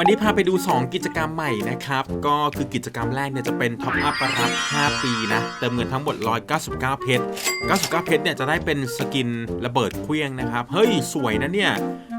วันนี้พาไปดู 2 กิจกรรมใหม่นะครับ ก็คือกิจกรรมแรกเนี่ยจะเป็นท็อปอัพรับ 5 ปีนะ เติมเงินทั้งหมด 199 เพชร 99 เพชรเนี่ยจะได้เป็นสกินระเบิดเครื่องนะครับ เฮ้ย สวยนะเนี่ย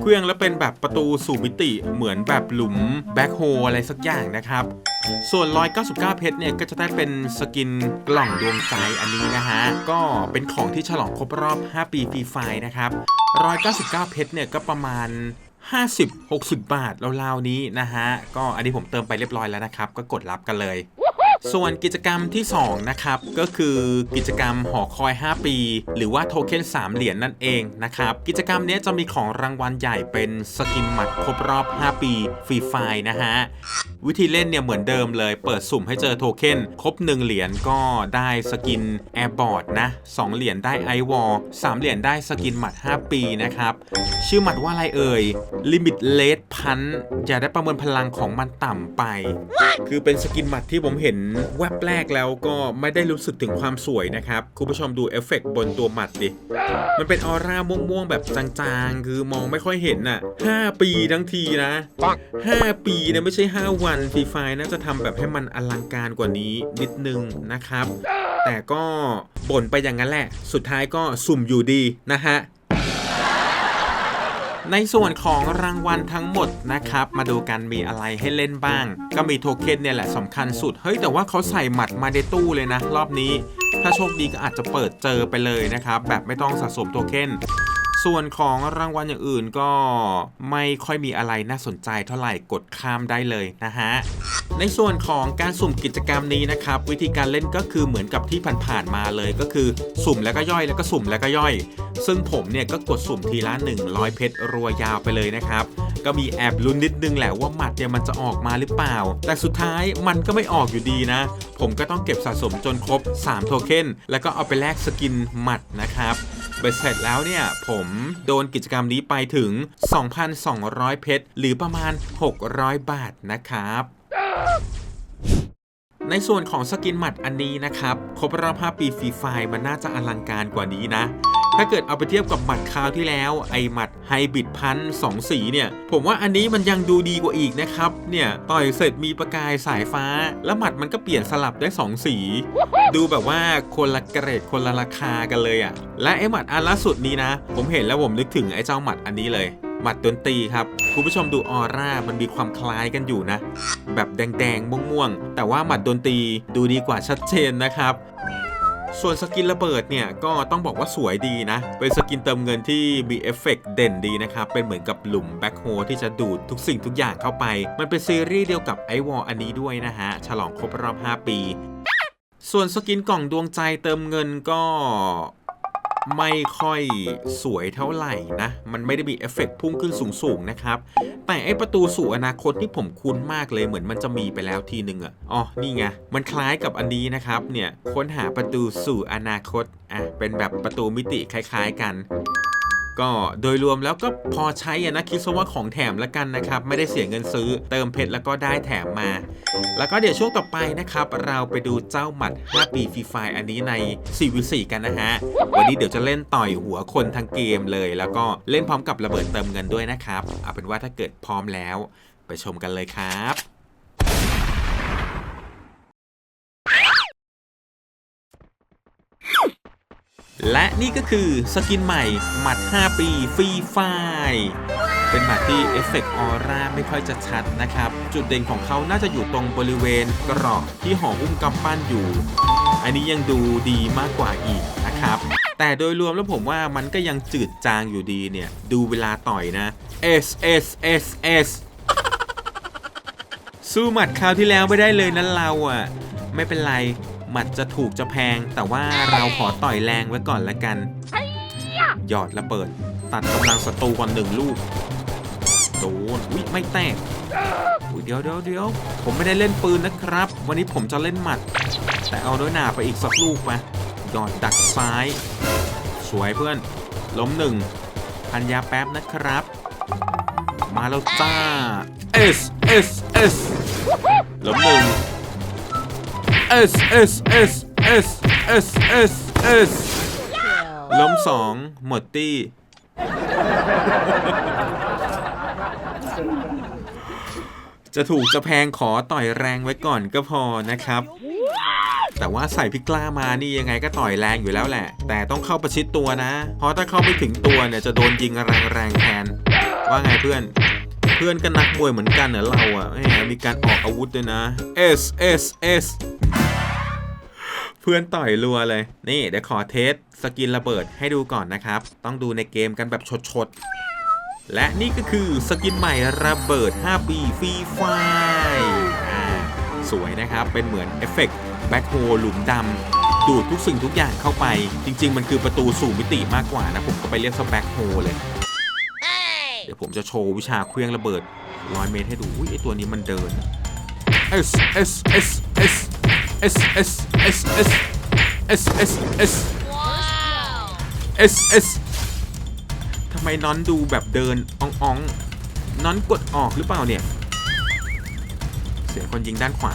เครื่องแล้วเป็นแบบประตูสู่มิติเหมือนแบบหลุมแบ็คโฮอะไรสักอย่างนะครับ ส่วน 199 เพชรเนี่ยก็จะได้เป็นสกินกล่องดวงใจอันนี้นะฮะ ก็เป็นของที่ฉลองครบรอบ 5 ปีฟรีไฟล์นะครับ199 เพชรเนี่ยก็ประมาณ 50-60 บาทราวๆนี้นะฮะ ก็อันนี้ผมเติมไปเรียบร้อยแล้วนะครับ ก็กดรับกันเลย ส่วนกิจกรรมที่ 2 นะครับ ก็คือกิจกรรมหอคอย 5 ปี หรือว่าโทเค็น3 เหรียญนั่นเองนะครับ กิจกรรมนี้จะมีของรางวัลใหญ่เป็นสกินหมัดครบรอบ 5 ปีฟรีไฟล์นะฮะวิธีเล่นเนี่ยเหมือนเดิมเลย เปิดสุ่มให้เจอโทเค็นครบ 1 เหรียญก็ได้สกินแอร์บอร์ดนะ 2 เหรียญได้ไอวอล3เหรียญได้สกินหมัด 5 ปีนะครับ ชื่อหมัดว่าอะไรเอ่ยลิมิตเลสพันอย่าได้ประเมินพลังของมันต่ำไป คือเป็นสกินหมัดที่ผมเห็นแวบแรกแล้วก็ไม่ได้รู้สึกถึงความสวยนะครับ คุณผู้ชมดูเอฟเฟกต์บนตัวหมัดดิ มันเป็นออร่าม่วงๆ แบบจางๆ คือมองไม่ค่อยเห็นน่ะ 5 ปีทั้งทีนะ 5 ปีนะไม่ใช่ 5 วันฟรีไฟน่าจะทำแบบให้มันอลังการกว่านี้นิดนึงนะครับ แต่ก็บ่นไปอย่างนั้นแหละ สุดท้ายก็สุ่มอยู่ดีนะฮะ ในส่วนของรางวัลทั้งหมดนะครับ มาดูกันมีอะไรให้เล่นบ้าง ก็มีโทเค็นเนี่ยแหละสำคัญสุด เฮ้ย แต่ว่าเขาใส่หมัดมาในตู้เลยนะ รอบนี้ ถ้าโชคดีก็อาจจะเปิดเจอไปเลยนะครับ แบบไม่ต้องสะสมโทเค็น ส่วนของรางวัลอย่างอื่นก็ไม่ค่อยมีอะไรน่าสนใจเท่าไหร่กดข้ามได้เลยนะฮะ ในส่วนของการสุ่มกิจกรรมนี้นะครับ วิธีการเล่นก็คือเหมือนกับที่ผ่านๆมาเลยก็คือสุ่มแล้วก็ย่อยแล้วก็สุ่มแล้วก็ย่อย ซึ่งผมเนี่ยก็กดสุ่มทีละ 100 เพชรรัวยาวไปเลยนะครับ ก็มีแอบลุ้นนิดนึงแหละว่าหมัดเนี่ยมันจะออกมาหรือเปล่า แต่สุดท้ายมันก็ไม่ออกอยู่ดีนะ ผมก็ต้องเก็บสะสมจนครบ 3 โทเค็นแล้วก็เอาไปแลกสกินหมัดนะครับ เบ็ดเสร็จแล้วเนี่ย ผมโดนกิจกรรมนี้ไปถึง 2,200 เพชร หรือประมาณ 600 บาทนะครับในส่วนของสกินหมัดอันนี้นะครับ ครบรอบ 5 ปีฟรีไฟล์มันน่าจะอลังการกว่านี้นะ ถ้าเกิดเอาไปเทียบกับหมัดคราวที่แล้ว ไอหมัดไฮบริดพันสองสีเนี่ย ผมว่าอันนี้มันยังดูดีกว่าอีกนะครับ เนี่ย ต่อยเสร็จมีประกายสายฟ้า แล้วหมัดมันก็เปลี่ยนสลับได้ 2 สี ดูแบบว่าคนละเกรดคนละราคากันเลยอะ่ะ และไอหมัดอันล่าสุดนี้นะ ผมเห็นแล้วผมนึกถึงไอเจ้าหมัดอันนี้เลยหมัดดนตรีครับ คุณผู้ชมดูออร่ามันมีความคล้ายกันอยู่นะ แบบแดงๆม่วงๆ แต่ว่าหมัดดนตรีดูดีกว่าชัดเจนนะครับ ส่วนสกินระเบิดเนี่ยก็ต้องบอกว่าสวยดีนะ เป็นสกินเติมเงินที่มีเอฟเฟกต์เด่นดีนะครับ เป็นเหมือนกับหลุมแบ็คโฮที่จะดูดทุกสิ่งทุกอย่างเข้าไป มันเป็นซีรีส์เดียวกับไอวอลอันนี้ด้วยนะฮะ ฉลองครบรอบ 5 ปี ส่วนสกินกล่องดวงใจเติมเงินก็ ไม่ค่อยสวยเท่าไหร่นะ มันไม่ได้มีเอฟเฟกต์พุ่งขึ้นสูงๆนะครับ แต่ไอประตูสู่อนาคตที่ผมคุ้นมากเลยเหมือนมันจะมีไปแล้วทีหนึ่งอะอ๋อ นี่ไง มันคล้ายกับอันนี้นะครับ เนี่ย ค้นหาประตูสู่อนาคต อะ เป็นแบบประตูมิติคล้ายๆกัน ก็โดยรวมแล้วก็พอใช้อะนะคิดซะว่าของแถมแล้วกันนะครับ ไม่ได้เสียเงินซื้อ เติมเพชรแล้วก็ได้แถมมา แล้วก็เดี๋ยวช่วงต่อไปนะครับ เราไปดูเจ้าหมัด 5 ปีฟรีไฟอันนี้ใน 4v4 กันนะฮะ วันนี้เดี๋ยวจะเล่นต่อยหัวคนทั้งเกมเลย แล้วก็เล่นพร้อมกับระเบิดเติมเงินด้วยนะครับ เอาเป็นว่าถ้าเกิดพร้อมแล้ว ไปชมกันเลยครับ และนี่ก็คือสกินใหม่หมัด 5 ปีฟรีไฟล์เป็นหมัดที่เอฟเฟกต์ออร่าไม่ค่อยจะชัดนะครับ จุดเด่นของเขาน่าจะอยู่ตรงบริเวณกรอบที่ห่อหุ้มกำปั้นอยู่ อันนี้ยังดูดีมากกว่าอีกนะครับ แต่โดยรวมแล้วผมว่ามันก็ยังจืดจางอยู่ดีเนี่ย ดูเวลาต่อยนะ S S S S สู้หมัดคราวที่แล้วไม่ได้เลยนั้นเราอะ ไม่เป็นไรหมัดจะถูกจะแพง แต่ว่าเราขอต่อยแรงไว้ก่อนละกัน หยอดระเบิด ตัดกำลังศัตรูก่อนหนึ่งลูกโดนอุ๊ยไม่แตกอุ๊ยเดี๋ยวเดี๋ยวเดี๋ยวผมไม่ได้เล่นปืนนะครับ วันนี้ผมจะเล่นหมัด แต่เอาด้วยหนาไปอีกสักลูกมาหยอดดักซ้าย สวยเพื่อน ล้มหนึ่งพันยาแป๊บนะครับ มาแล้วจ้า S S S ล้มหนึ่ง S S S S S S S ล้มสองหมดตี้ จะถูกจะแพงขอต่อยแรงไว้ก่อนก็พอนะครับ แต่ว่าใส่พิกล้ามานี่ยังไงก็ต่อยแรงอยู่แล้วแหละ แต่ต้องเข้าประชิดตัวนะ เพราะถ้าเข้าไม่ถึงตัวเนี่ยจะโดนยิงแรงๆแทน ว่าไงเพื่อน เพื่อนก็นักมวยเหมือนกันเหรอเราอะแหมมีการออกอาวุธด้วยนะ S S S เพื่อนต่อยรัวเลย นี่เดี๋ยวขอเทสสกินระเบิดให้ดูก่อนนะครับ ต้องดูในเกมกันแบบชดๆ และนี่ก็คือสกินใหม่ระเบิด 5 ปีฟรีไฟสวยนะครับ เป็นเหมือนเอฟเฟกต์แบ็คโฮหลุมดำดูดทุกสิ่งทุกอย่างเข้าไป จริง ๆ มันคือประตูสู่มิติมากกว่านะ ผมก็ไปเรียกสแบ็คโฮเลย เดี๋ยวผมจะโชว์วิชาเครื่องระเบิดร้อยเมตรให้ดูอุ้ยไอตัวนี้มันเดิน S S S S S S S S S S S S S ทำไมน้อนดูแบบเดินอ่องอ่องๆน้อนกดออกหรือเปล่าเนี่ย เสียงคนยิงด้านขวา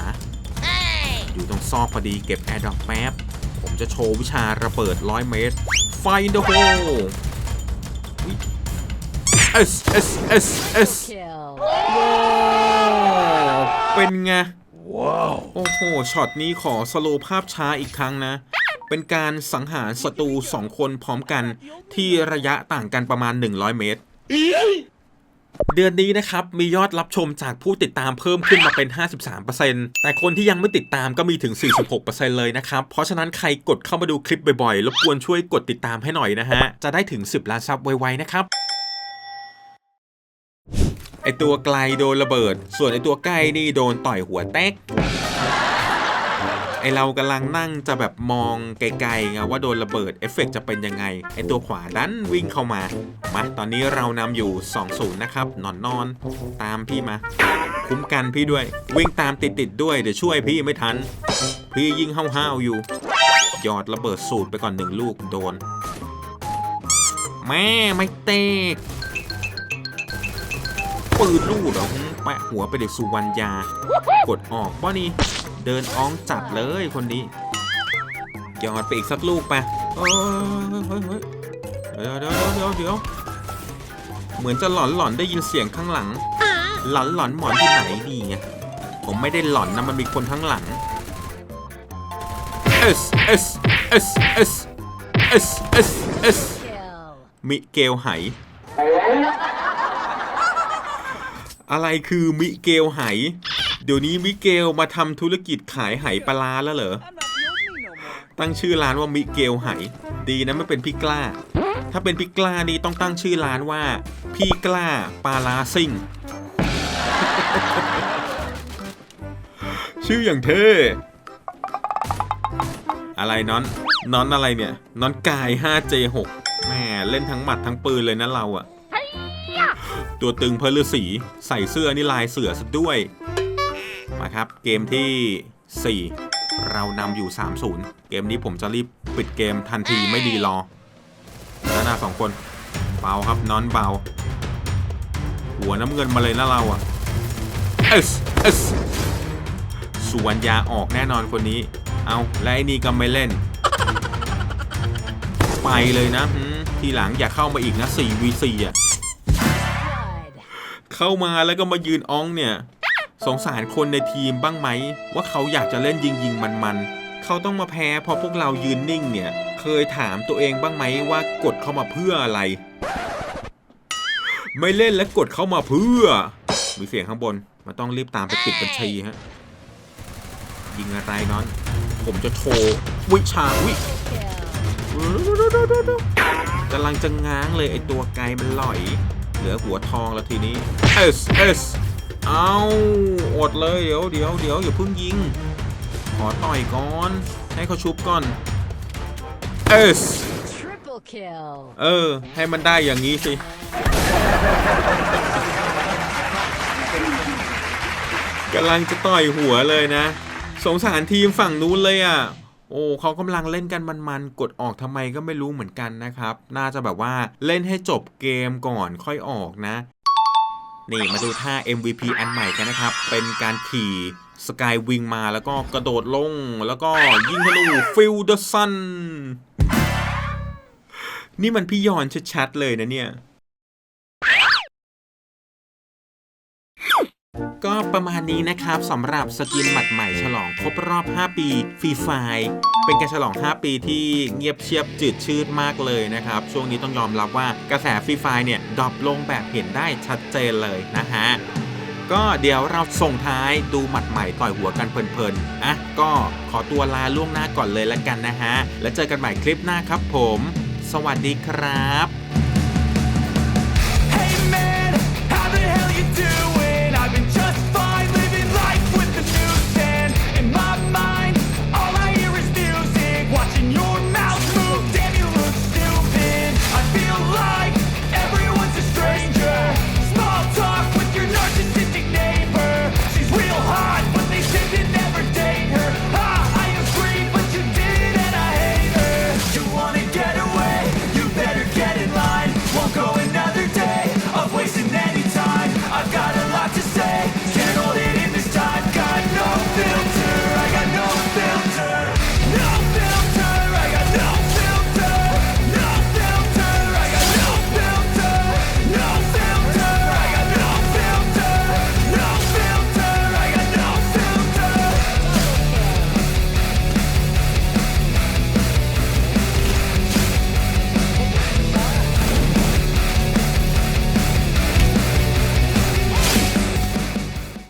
อยู่ตรงซอกพอดีเก็บแอร์ดรอปแป๊บ ผมจะโชว์วิชาระเบิด100เมตร ไฟเดอะโฮ S S S S Kill. เป็นไงโอ้โห ช็อตนี้ขอสโลว์ภาพช้าอีกครั้งนะ เป็นการสังหารศัตรูสองคนพร้อมกันที่ระยะต่างกันประมาณ 100 เมตร เดือนนี้นะครับ มียอดรับชมจากผู้ติดตามเพิ่มขึ้นมาเป็น 53%แต่คนที่ยังไม่ติดตามก็มีถึง 46%เลยนะครับ เพราะฉะนั้นใครกดเข้ามาดูคลิปบ่อยๆ รบกวนช่วยกดติดตามให้หน่อยนะฮะ จะได้ถึง 10 ล้านซับไวๆนะครับ ไอตัวไกลโดนระเบิด ส่วนไอตัวใกล้นี่โดนต่อยหัวแตกไอเรากำลังนั่งจะแบบมองไกลๆไงว่าโดนระเบิดเอฟเฟกต์จะเป็นยังไง ไอตัวขวาดันวิ่งเข้ามา มาตอนนี้เรานำอยู่ 2-0 นะครับ นอนนอนตามพี่มา คุ้มกันพี่ด้วย วิ่งตามติดๆด้วย เดี๋ยวช่วยพี่ไม่ทัน พี่ยิ่งห้าวๆอยู่ หยอดระเบิดสูตรไปก่อนหนึ่งลูกโดน แม่ไม่เตก ปืนลูดเหรอหืมแปะหัวไปเด็กสุวรรณยา กดออกป่ะนี่เดินอ้องจัดเลยคนนี้หยอดไปอีกสักลูกไปเอ้ยเฮ้ยเฮ้ยเดี๋ยวเดี๋ยวเดี๋ยวเดี๋ยวเหมือนจะหลอนหลอนได้ยินเสียงข้างหลัง หลอนหลอนหมอนที่ไหนนี่ไงผมไม่ได้หลอนนะมันมีคนข้างหลัง S S S S S S S Kill. มิเกลไห อะไรคือมิเกลไหเดี๋ยวนี้มิเกลมาทำธุรกิจขายไหปลาร้าแล้วเหรอ ตั้งชื่อร้านว่ามิเกลไหดีนะไม่เป็นพี่กล้า ถ้าเป็นพี่กล้านี่ต้องตั้งชื่อร้านว่า พี่กล้าปลาลาซิ่ง ชื่ออย่างเท่อะไรนอนนอนอะไรเนี่ยนอนกาย 5J6 แม่เล่นทั้งหมัดทั้งปืนเลยนะเราอะ ตัวตึงเพลฤาษีใส่เสื้อนี่ลายเสือซะด้วย มาครับเกมที่ 4 เรานำอยู่ 3-0 เกมนี้ผมจะรีบปิดเกมทันทีไม่ดีรอด้านหน้าสองคน เบาครับนอนเบา หัวน้ำเงินมาเลยนะเราอะเอสเอสสุวรรณยาออกแน่นอนคนนี้ เอาและไอ้นี่ก็ไม่เล่น ไปเลยนะ ทีหลังอย่าเข้ามาอีกนะ 4v4 อะ เข้ามาแล้วก็มายืนอ้องเนี่ย สงสารคนในทีมบ้างไหม ว่าเขาอยากจะเล่นยิงยิงมันมันๆเขาต้องมาแพ้เพราะพวกเรายืนนิ่งเนี่ย เคยถามตัวเองบ้างไหมว่ากดเข้ามาเพื่ออะไร ไม่เล่นแล้วกดเข้ามาเพื่อ มีเสียงข้างบนมันต้องรีบตามไปปิดบัญชีฮะยิงอะไรนอน ผมจะโชว์วิชาวิกำลังจะง้างเลยไอตัวไกลมันหล่อย เหลือหัวทองแล้วทีนี้ S S เอาอดเลยเดี๋ยวเดี๋ยวเดี๋ยวอย่าเพิ่งยิง ขอต่อยก่อน ให้เขาชุบก่อน S Triple kill. เออ ให้มันได้อย่างนี้สิกำลังจะต่อยหัวเลยนะ สงสารทีมฝั่งนู้นเลยอะ โอ้เขากำลังเล่นกันมันๆ กดออกทำไมก็ไม่รู้เหมือนกันนะครับ น่าจะแบบว่าเล่นให้จบเกมก่อนค่อยออกนะ นี่มาดูท่า MVP อันใหม่กันนะครับ เป็นการขี่สกายวิงมาแล้วก็กระโดดลง แล้วก็ยิงธนูฟิลเดอร์ซัน นี่มันพี่ยอนชัดๆเลยนะเนี่ย ประมาณนี้นะครับสำหรับสกินหมัดใหม่ฉลองครบรอบ 5 ปีฟรีไฟเป็นการฉลอง 5 ปีที่เงียบเชียบจืดชืดมากเลยนะครับ ช่วงนี้ต้องยอมรับว่ากระแสฟรีไฟเนี่ยดรอปลงแบบเห็นได้ชัดเจนเลยนะฮะก็เดี๋ยวเราส่งท้ายดูหมัดใหม่ต่อยหัวกันเพลินๆอะก็ขอตัวลาล่วงหน้าก่อนเลยละกันนะฮะ แล้วเจอกันใหม่คลิปหน้าครับผม สวัสดีครับ